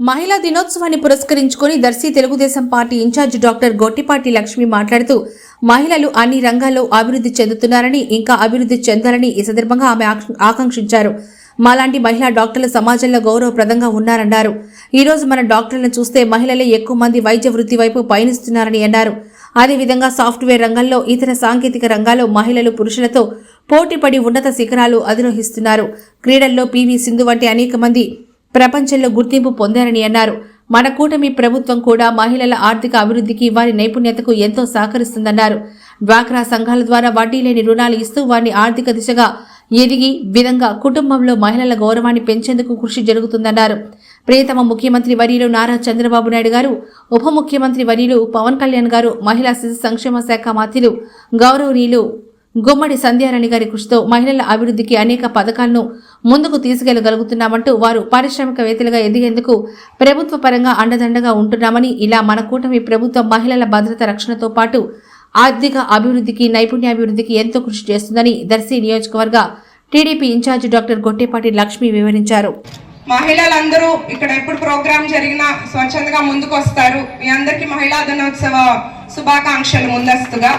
మహిళా దినోత్సవాన్ని పురస్కరించుకొని Darsi Telugu Desam party in charge doctor Gottipati Lakshmi మాట్లాడుతూ మహిళలు అన్ని రంగాల్లో అభివృద్ధి చెందుతున్నారని ఇంకా అభివృద్ధి చెందాలని ఈ సందర్భంగా ఆమె ఆకాంక్షించారు. మాలాంటి మహిళా డాక్టర్లు సమాజంలో గౌరవప్రదంగా ఉన్నారన్నారు. ఈ రోజు మన డాక్టర్లను చూస్తే మహిళలే ఎక్కువ మంది వైద్య వృత్తి వైపు పయనిస్తున్నారని అన్నారు. అదేవిధంగా సాఫ్ట్వేర్ రంగంలో ఇతర సాంకేతిక రంగాల్లో మహిళలు పురుషులతో పోటీపడి ఉన్నత శిఖరాలు అధిరోహిస్తున్నారు. క్రీడల్లో పీవీ సింధు వంటి అనేక మంది ప్రపంచంలో గుర్తింపు పొందారని అన్నారు. మన కూటమి ప్రభుత్వం కూడా మహిళల ఆర్థిక అభివృద్ధికి వారి నైపుణ్యతకు ఎంతో సహకరిస్తుందన్నారు. డ్వాక్రా సంఘాల ద్వారా వడ్డీ లేని రుణాలు ఇస్తూ వారిని ఆర్థిక దిశగా ఎదిగి విధంగా కుటుంబంలో మహిళల గౌరవాన్ని పెంచేందుకు కృషి జరుగుతుందన్నారు. ప్రియతమ ముఖ్యమంత్రి వర్యులు నారా చంద్రబాబు నాయుడు గారు ఉప ముఖ్యమంత్రి వర్యులు పవన్ కళ్యాణ్ గారు మహిళా శిశు సంక్షేమ శాఖ మంత్రులు గౌరవనీయులు గుమ్మడి సంధ్యారాణి గారి కృషితో మహిళల అభివృద్ధికి అనేక పథకాలను ముందుకు తీసుకెళ్ళగలుగుతున్నామంటూ వారు పారిశ్రామికవేత్తలుగా ఎదిగేందుకు ప్రభుత్వ పరంగా అండదండగా ఉంటున్నామని ఇలా మన కూటమి ప్రభుత్వం మహిళల భద్రత రక్షణతో పాటు ఆర్థిక అభివృద్ధికి నైపుణ్యాభివృద్ధికి ఎంతో కృషి చేస్తుందని దర్శి నియోజకవర్గ TDP in charge doctor Gottipati Lakshmi వివరించారు. మహిళలందరూ ఇక్కడ ఎప్పుడు ప్రోగ్రాం జరిగినా స్వచ్ఛందంగా ముందుకు వస్తారు మీ అందరికీ మహిళా దినోత్సవ శుభాకాంక్షలు ముందస్తుగా.